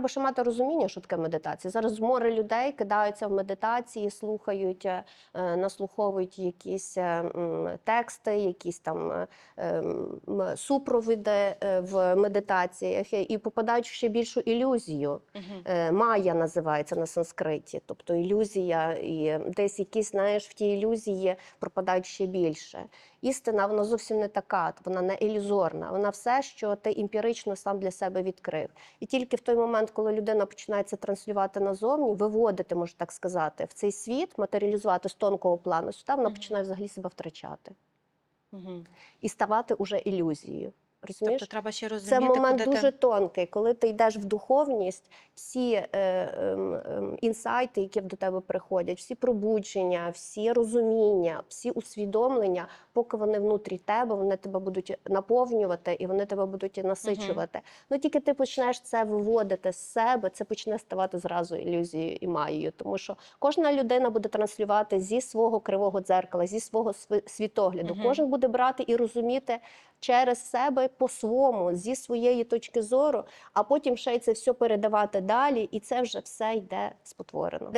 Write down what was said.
треба ще мати розуміння, що таке медитація. Зараз море людей кидаються в медитації, слухають, е, е, наслуховують якісь е, тексти, якісь там е, в медитаціях і попадають в ще більшу ілюзію. Е, Майя називається на санскриті, тобто ілюзія, і десь якісь, знаєш, в тій ілюзії пропадають ще більше. Істина вона зовсім не така, вона не ілюзорна. Вона все, що ти емпірично сам для себе відкрив. І тільки в той момент, коли людина починає це транслювати назовні, виводити, можна так сказати, в цей світ, матеріалізувати з тонкого плану, сюди вона починає взагалі себе втрачати угу. і ставати уже ілюзією. Розумієш? Тобто треба ще Це момент куди дуже ти... тонкий, коли ти йдеш в духовність, всі е, ем, ем, інсайти, які до тебе приходять, всі пробудження, всі розуміння, всі усвідомлення, поки вони внутрі тебе, вони тебе будуть наповнювати і вони тебе будуть насичувати. Ну тільки ти почнеш це виводити з себе, це почне ставати зразу ілюзією і маєю. Тому що кожна людина буде транслювати зі свого кривого дзеркала, зі свого світогляду. Мгм. Кожен буде брати і розуміти через себе по-своєму, зі своєї точки зору, а потім ще й це все передавати далі, і це вже все йде спотворено.